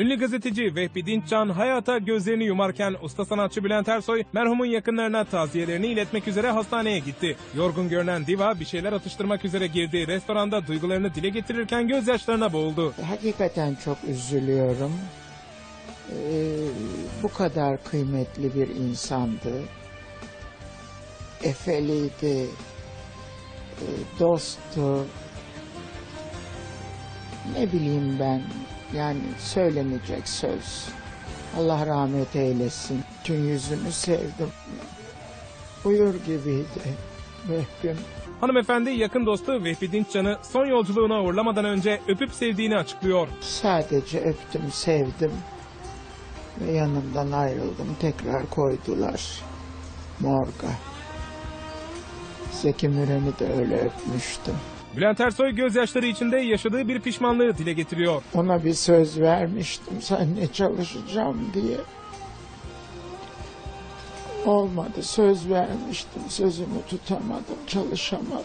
Ünlü gazeteci Vehbi Dinçcan hayata gözlerini yumarken usta sanatçı Bülent Ersoy merhumun yakınlarına taziyelerini iletmek üzere hastaneye gitti. Yorgun görünen diva bir şeyler atıştırmak üzere girdiği restoranda duygularını dile getirirken gözyaşlarına boğuldu. Hakikaten çok üzülüyorum. Ee, bu kadar kıymetli bir insandı. Efeliydi, e, dosttu. Ne bileyim ben, yani söylenecek söz. Allah rahmet eylesin. Tüm yüzünü sevdim. Buyur gibiydi Vehbim. Hanımefendi yakın dostu Vehbi Dinçcan'ı son yolculuğuna uğurlamadan önce öpüp sevdiğini açıklıyor. Sadece öptüm, sevdim ve yanımdan ayrıldım. Tekrar koydular morga. Zeki Müren'i de öyle öpmüştüm. Bülent Ersoy gözyaşları içinde yaşadığı bir pişmanlığı dile getiriyor. Ona bir söz vermiştim seninle çalışacağım diye. Olmadı, söz vermiştim, sözümü tutamadım, çalışamadım.